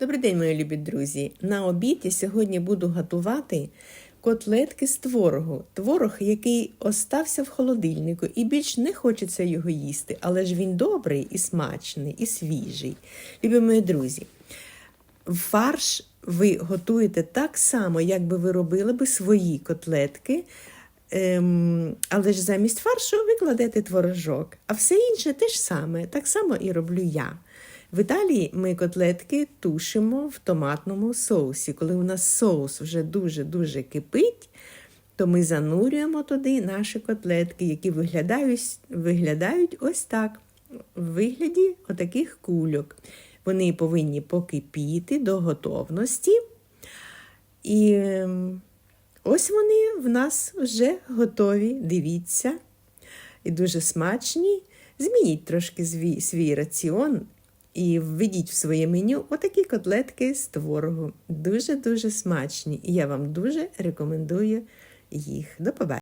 Добрий день, мої любі друзі! На обід я сьогодні буду готувати котлетки з творогу. Творог, який остався в холодильнику, і більш не хочеться його їсти, але ж він добрий і смачний, і свіжий. Любі мої друзі, фарш ви готуєте так само, як би ви робили би свої котлетки. Ем, але ж замість фаршу ви кладете творожок, а все інше те ж саме, так само і роблю я. В Італії ми котлетки тушимо в томатному соусі. Коли у нас соус вже дуже-дуже кипить, то ми занурюємо туди наші котлетки, які виглядають, виглядають ось так, в вигляді отаких кульок. Вони повинні покипіти до готовності. І ем, ось вони в нас вже готові. Дивіться. І дуже смачні. Змініть трошки свій, свій раціон і введіть в своє меню отакі котлетки з творогу. Дуже-дуже смачні. І я вам дуже рекомендую їх. До побачення.